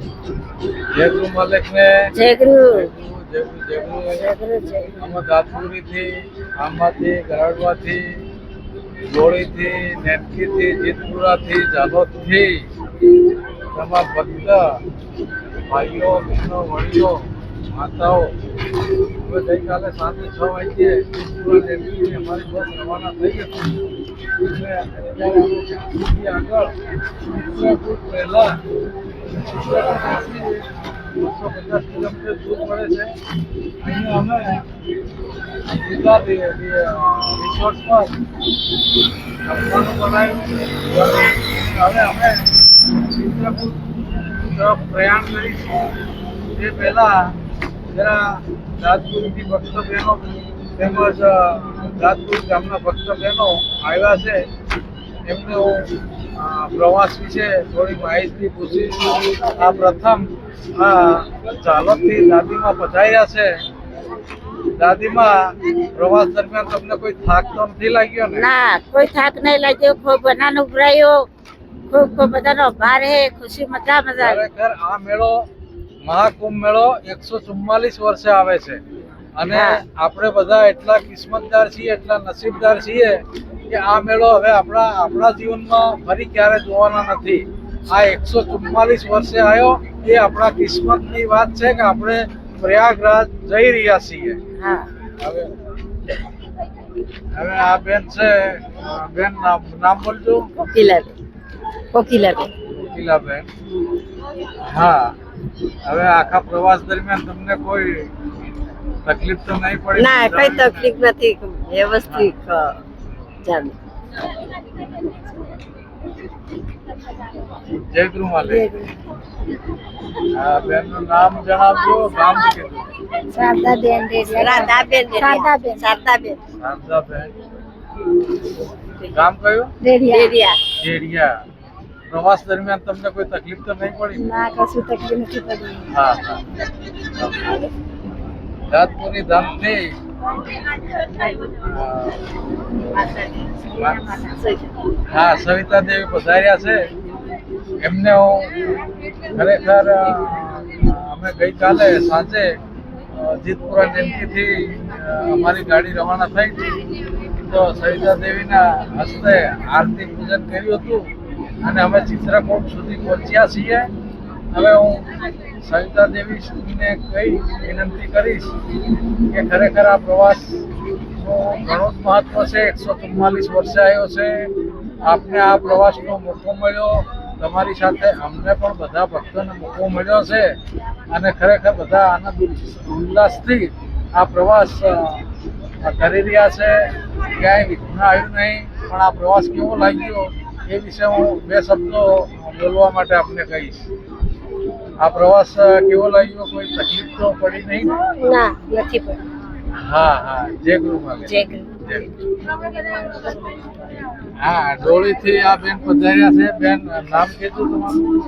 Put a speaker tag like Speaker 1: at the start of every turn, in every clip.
Speaker 1: જય ગુરુ માલિક ને
Speaker 2: જય ગુરુ
Speaker 1: જય ગુરુ જય ગુરુ
Speaker 2: જય ગુરુ જય ગુરુ.
Speaker 1: અમે દાતપુરીથી આંબાથી ગરાડવાથી જોડીથી નેટકીથી જીતપુરાથી જાલોદથી તમામ ભક્ત ભાઈઓ બહેનો વડીલો માતાઓ હવે ગઈકાલે સાંજે છ વાગ્યે અમારી બસ રવાના થઈ ગયા એટલે આગળ પહેલા બસો પચાસ કિલોમીટર દૂર પડે છે અહીંયા અમે રિ- રિસોર્ટ પર જમવાનું બનાવ્યું હવે અમે ચિત્રકૂટ તરફ પ્રયાણ કરીશું તે પહેલાં જરા રાજપુરથી ભક્ત તેમજ રાજપુર ગામના ભક્ત બહેનો આવ્યા છે. એમને હું પ્રવાસ વિશે થોડી માહિતી પૂછી. આ પ્રથમ ચાલકથી દાદીમાં પધાર્યા છે. દાદીમાં પ્રવાસ દરમિયાન તમને કોઈ થાક તો નથી લાગ્યો ને?
Speaker 2: ના કોઈ થાક નહીં લાગ્યો. ખૂબ આનંદ ઉભરાયો ખૂબ ખૂબ બધાનો આભાર હે. ખુશી મજા મજા.
Speaker 1: ખરેખર આ મેળો મહાકુંભ મેળો એકસો ચુમ્માલીસ વર્ષે આવે છે. અને આપણે બધા એટલા કિસ્મતદાર છીએ એટલા નસીબદાર છીએ કે આ મેળો હવે આપણા આપણા જીવનમાં ફરી ક્યારે જોવાના નથી. આ એકસો ચુમ્માલીસ વર્ષે આવ્યો એ આપણા કિસ્મતની વાત છે કે આપણે પ્રયાગરાજ જઈ રહ્યા છીએ. હવે હવે આ બેન છે બેન નામ નામ બોલજો.
Speaker 2: કોકિલાબેન. કોકિલાબેન.
Speaker 1: કોકિલાબેન. હા. હવે આખા પ્રવાસ દરમિયાન તમને કોઈ તકલીફ તો નહીં પડી?
Speaker 2: ના કઈ તકલીફ નથી. વ્યવસ્થિત અ,
Speaker 1: જય ગુરુ માલિક બેનનું નામ જણાવજો ગામ કીધું
Speaker 2: શારદાબેન રાધાબેન શારદાબેન શારદાબેન
Speaker 1: શારદાબેન ગામ કયું?
Speaker 2: રેડિયા.
Speaker 1: જેડિયા પ્રવાસ દરમિયાન તમને કોઈ તકલીફ તો નહીં પડી?
Speaker 2: ના કશું તકલીફ નથી પડી.
Speaker 1: હા હા. રાજપુરી ધામથી અ, હા સવિતા દેવી પધાર્યા છે. એમને હું ખરેખર અમે ગઈકાલે સાંજે જીતપુરા અ, અમારી ગાડી રવાના થઈ. હતી તો સવિતા દેવીના હસ્તે આરતી પૂજન કર્યું હતું. અને અમે ચિત્રકૂટ સુધી પહોંચ્યા છીએ. હવે હું સવિતા દેવી સુધીને કઈ વિનંતી કરીશ કે ખરેખર આ પ્રવાસ ઘણો જ મહત્વ છે, એકસો ચુમ્માલીસ વર્ષે આવ્યો છે. આપને આ પ્રવાસનો મોકો મળ્યો. તમારી સાથે અમને પણ બધા ભક્તોને મોકો મળ્યો છે. અને ખરેખર બધા આનંદ, ઉલ્લાસથી આ પ્રવાસ કરી રહ્યા છે. ક્યાંય વિઘ્ન આવ્યું નહીં, પણ આ પ્રવાસ કેવો લાગ્યો એ વિશે હું બે શબ્દો બોલવા માટે આપને કહીશ. આ પ્રવાસ કેવો લાગ્યો? કોઈ તકલીફ તો પડી નહીં? ના
Speaker 2: નથી પડી.
Speaker 1: હા હા જય ગુરુ માલિક
Speaker 2: જય ગુરુ
Speaker 1: હા ડોળીથી આ બેન પધાર્યા છે. બેન નામ કીધું તમારું?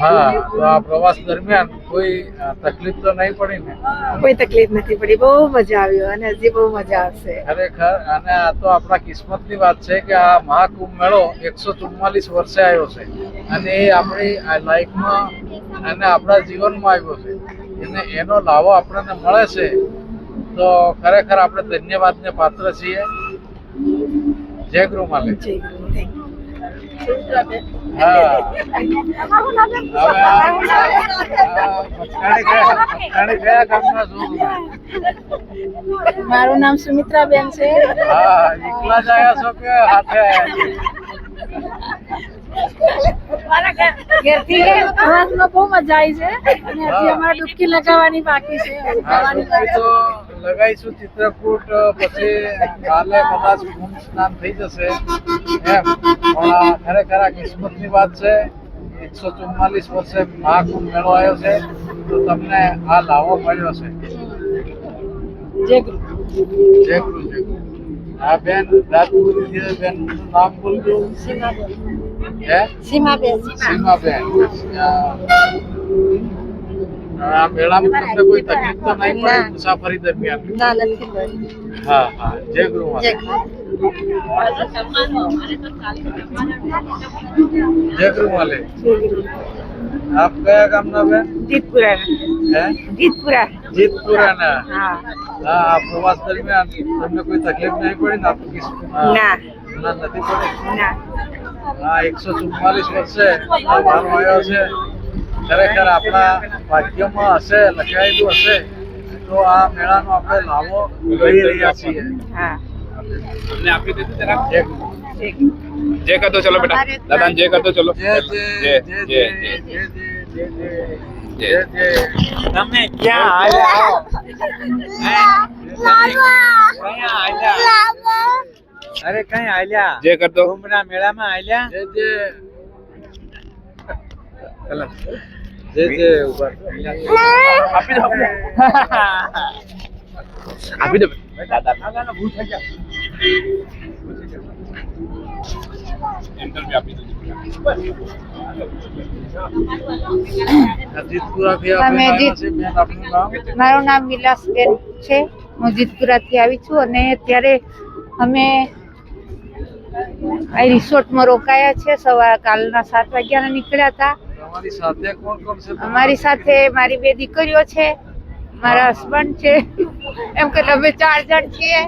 Speaker 1: હા તો આ પ્રવાસ દરમિયાન કોઈ તકલીફ તો નહીં પડી ને?
Speaker 2: કોઈ તકલીફ નથી પડી. બહુ મજા આવ્યો અને હજી બહુ મજા આવશે.
Speaker 1: ખરેખર અને આ તો આપણા કિસ્મતની વાત છે કે આ મહાકુંભ મેળો એકસો ચુમ્માલીસ વર્ષે આવ્યો છે. અને એ આપણી આ લાઈફમાં અને આપણા જીવનમાં આવ્યો છે. અને એનો લાભો આપણને મળે છે. તો ખરેખર આપણે ધન્યવાદને પાત્ર છીએ. જય ગુરુ છો
Speaker 2: મારું નામ સુમિત્રાબેન છે.
Speaker 1: હા એકલા જ આવ્યા છો કે હાથે?
Speaker 2: ઘેરથી બહુ મજા આવી છે. અને હજી અમારે ડૂબકી લગાવવાની બાકી છે.
Speaker 1: લગાઈશું ચિત્રકૂટ પછી કાલે કદાચ કુંભ સ્નાન થઈ જશે. એમ. પણ ખરેખર આ કિસ્મતની વાત છે. એકસો ચુમ્માલીસ વર્ષે મહાકુંભ મેળો આવ્યો છે. તો તમને આ લાવો મળ્યો છે.
Speaker 2: છે જય ગુરુ
Speaker 1: જય ગુરુ જય ગુરુ આ બેન રાજપુરી બેન નામ બોલજો?
Speaker 2: સીમાબેન.
Speaker 1: હે?
Speaker 2: સીમાબેન.
Speaker 1: સીમાબેન. આ મેળામાં તમને કોઈ તકલીફ તો નહીં પડી મુસાફરી દરમિયાન.
Speaker 2: ના નથી પડી
Speaker 1: હા જય
Speaker 2: જય
Speaker 1: આપ કયા ગામના બેન?
Speaker 2: જીતપુરા
Speaker 1: હે?
Speaker 2: જીતપુરા.
Speaker 1: ના
Speaker 2: હા.
Speaker 1: હા પ્રવાસ દરમિયાન તમને કોઈ તકલીફ નહીં પડી ને આપનું
Speaker 2: ના.
Speaker 1: ના નથી પડી?
Speaker 2: ના.
Speaker 1: હા એકસો ચુમ્માલીસ વર્ષે આ ભારો આવ્યો છે. खरेखर अपना वाक्य लखाय तो
Speaker 2: आ
Speaker 3: मेला नो अपने लाभो लाइ
Speaker 1: रहा
Speaker 3: जय कर दो चलो बेटा दादा जय कर दो चलो जय जय जय
Speaker 1: जय जय जय जय हमने क्या अरे कहीं आलिया
Speaker 3: जय कर दो
Speaker 1: घूमना मेला में आलिया जय जय चलो
Speaker 3: આપી દો
Speaker 2: મારું નામ વિલાસબેન છે. હું જીતપુરાથી આવી છું અને અત્યારે અમે આ રિસોર્ટમાં રોકાયા છે. સવાર કાલના સાત વાગ્યાના નીકળ્યા હતા.
Speaker 1: તમારી સાથે કોણ કોણ છે?
Speaker 2: અમારી સાથે મારી બે દીકરીઓ છે મારા હસબન્ડ છે. એમ કે અમે ચાર જણ છીએ.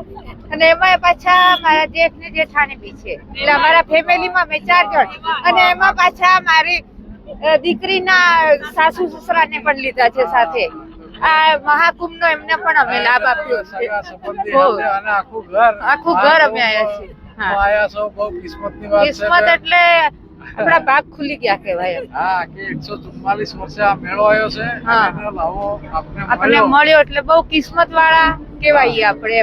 Speaker 2: અને એમાં પાછા મારા જેઠ ને જેઠાણી બી છે. એટલે અમારા ફેમિલીમાં અમે ચાર જણ. અને એમાં પાછા મારી દીકરીના સાસુ સસરાને પણ લીધા છે સાથે. આ મહાકુંભનો એમને પણ અમે લાભ આપ્યો છે.
Speaker 1: આખું ઘર.
Speaker 2: આખું ઘર અમે આયા છીએ. કિસ્મત એટલે આપણા ભાગ ખુલી ગયા કહેવાય
Speaker 1: હા કે એકસો ચુમ્માલીસ વર્ષે આ મેળો આવ્યો છે. અને લાવો આપને
Speaker 2: આપણને
Speaker 1: મળ્યો.
Speaker 2: એટલે બહુ કિસ્મત વાળા કહેવાય આપણે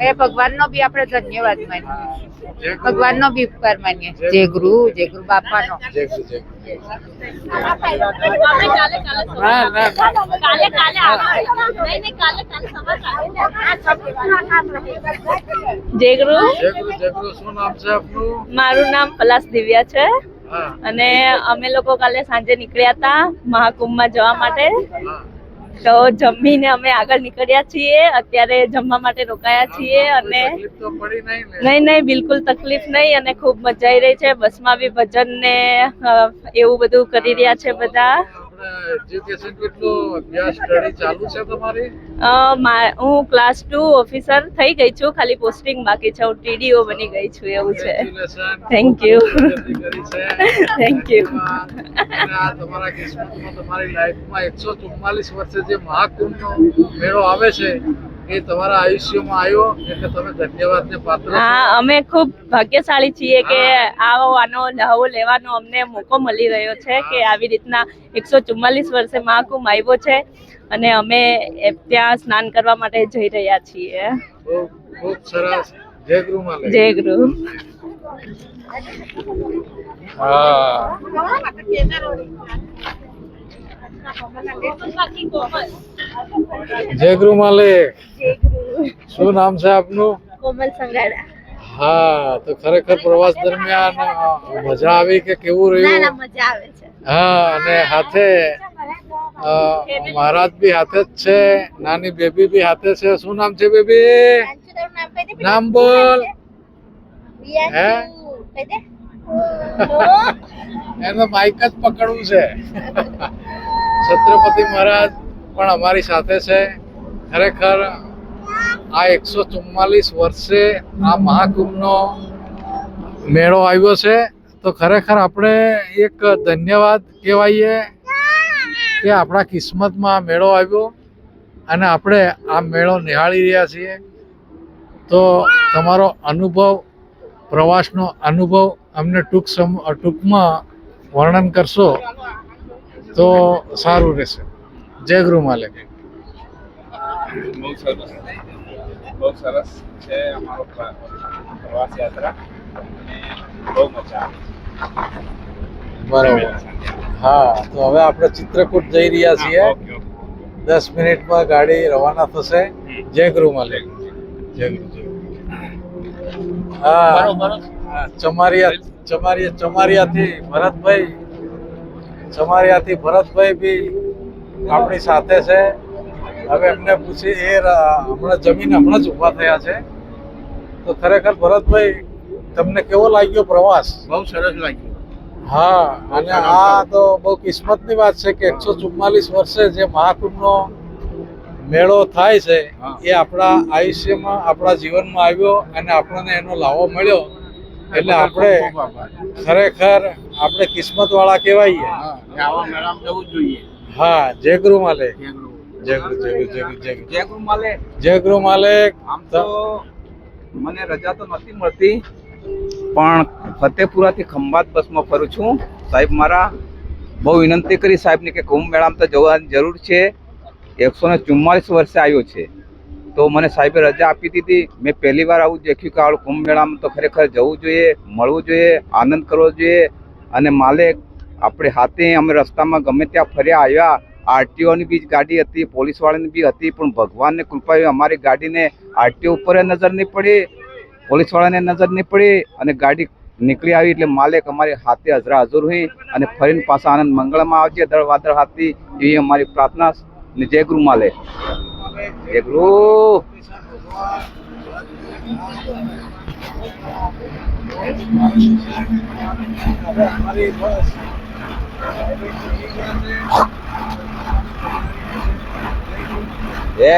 Speaker 2: એ ભગવાનનો બી આપણે ધન્યવાદ માનીએ. ભગવાનનો બી ઉપકાર માનીએ. જય ગુરુ. જય ગુરુ બાપાનો.
Speaker 1: જય ગુરુ, જય ગુરુ.
Speaker 4: ના
Speaker 1: ના, ના.
Speaker 4: કાલે કાલે આવે. નહીં નહીં કાલે કાલે જય ગુરુ.
Speaker 1: જય ગુરુ, શું નામ છે આપનું?
Speaker 4: મારું નામ પલાસ દિવ્યા છે. અને અમે લોકો કાલે સાંજે નીકળ્યા હતા મહાકુંભમાં જવા માટે. તો જમીને અમે આગળ નીકળ્યા છીએ. અત્યારે જમવા માટે રોકાયા છીએ અને
Speaker 1: નહીં
Speaker 4: નહીં બિલકુલ તકલીફ નહીં અને ખૂબ મજા આવી રહી છે. બસમાં બી ભજન ને એવું બધું કરી રહ્યા છે બધા. હું ક્લાસ ટુ ઓફિસર થઈ ગઈ છું ખાલી પોસ્ટિંગ બાકી છે હું ટીડીઓ બની ગઈ છું એવું છે. થેન્ક યુ
Speaker 1: થેન્ક યુ તમારા કિસ્મતમાં તમારી લાઈફમાં એકસો ચુમ્માલીસ વર્ષે જે મહાકુંભનો મેળો આવે છે એ તમારા આયુષ્યમાં આવ્યો એટલે તમે ધન્યવાદને પાત્ર
Speaker 4: હા અમે ખૂબ ભાગ્યશાળી છીએ કે આવવાનો લહાવો લેવાનો અમને મોકો મળી રહ્યો છે કે આવી રીતના એકસો ચુમ્માલીસ વર્ષે મહાકુંભ આવ્યો છે અને અમે ત્યાં સ્નાન કરવા માટે જઈ રહ્યા છીએ.
Speaker 1: ખૂબ સરસ. જય ગુરુ માલે
Speaker 4: જય ગુરુ.
Speaker 1: હા. જય ગુરુ માલિક શું નામ છે આપનું?
Speaker 4: કોમલ સંગાડા.
Speaker 1: હા તો ખરેખર પ્રવાસ દરમિયાન મજા આવી કે કેવું રહ્યું?
Speaker 4: મજા આવે છે.
Speaker 1: હા અને હાથે મહારાજ બી હાથે જ છે નાની બેબી બી હાથે છે. શું નામ છે બેબી? નામ બોલ. હે? એનો માઇક જ પકડવું છે. છત્રપતિ મહારાજ પણ અમારી સાથે છે. ખરેખર આ એકસો ચુમ્માલીસ વર્ષે આ મહાકુંભનો મેળો આવ્યો છે. તો ખરેખર આપણે એક ધન્યવાદ કહેવાઈએ કે આપણા કિસ્મતમાં આ મેળો આવ્યો અને આપણે આ મેળો નિહાળી રહ્યા છીએ. તો તમારો અનુભવ, પ્રવાસનો અનુભવ અમને ટૂંક સમ, ટૂંકમાં વર્ણન કરશો. તો સારું રહેશે. જય ગૃહ માલિક.
Speaker 3: બહુ સરસ. બહુ સરસ છે અમારો પ્રવાસ યાત્રા. અને બહુ મજા આવી.
Speaker 1: બરાબર. હા તો હવે આપણે ચિત્રકૂટ જઈ રહ્યા છીએ. દસ મિનિટમાં ગાડી રવાના થશે. જય ગૃહ માલિક. જય ગૃહ હા. હા, ચમારિયા ચમારિયા ચમારિયાથી ભરતભાઈ ચમારિયાથી ભરતભાઈ બી આપણી સાથે છે. હવે એમને પૂછી એ હમણાં જમીન હમણાં જ ઊભા થયા છે. તો ખરેખર ભરતભાઈ તમને કેવો લાગ્યો પ્રવાસ?
Speaker 5: બહુ સરસ લાગ્યો.
Speaker 1: હા અને આ તો બહુ કિસ્મતની વાત છે કે એકસો ચુમ્માલીસ વર્ષે જે મહાકુંભનો મેળો થાય છે એ આપણા આયુષ્યમાં આપણા જીવનમાં આવ્યો અને આપણને એનો લાવો મળ્યો. એટલે આપણે ખરેખર આપણે કિસ્મત વાળા કેવાઈએ
Speaker 3: આવા મેળામાં જવું જોઈએ.
Speaker 1: હા જય ગુરુ જયગુરુ જય ગુરુ. જય ગુરુ જય જય ગુરુ
Speaker 3: માલે.
Speaker 1: જય ગુરુ માલિક
Speaker 3: આમ તો મને રજા તો નથી મળતી પણ ફતેપુરાથી ખંભાત બસમાં ફરું છું. સાહેબ મારા બહુ વિનંતી કરી સાહેબને કે કુંભ મેળામાં તો જવાની જરૂર છે. એકસો ને ચુમ્માલીસ વર્ષે આવ્યો છે. તો મને સાહેબે રજા આપી દીધી. મેં પહેલી વાર આવું દેખ્યું કે આવડું કુંભ મેળામાં તો ખરેખર જવું જોઈએ મળવું જોઈએ આનંદ કરવો જોઈએ. અને માલિક, આપણે હાથે અમે રસ્તામાં ગમે ત્યાં ફર્યા આવ્યા, આરટીઓની બી ગાડી હતી, પોલીસવાળાની બી હતી, પણ ભગવાનને કૃપા અમારી ગાડીને આરટીઓ ઉપર નજર નહીં પડી, પોલીસવાળાને નજર નહીં પડી અને ગાડી નીકળી આવી એટલે માલિક અમારી હાથે હજરા હજુર હોય અને ફરીને પાછા આનંદ મંગળમાં આવજે દળ વાદળ હાથી એવી અમારી પ્રાર્થના ને જય ગુરુ માલે. જય ગુરુ.
Speaker 1: Yeah.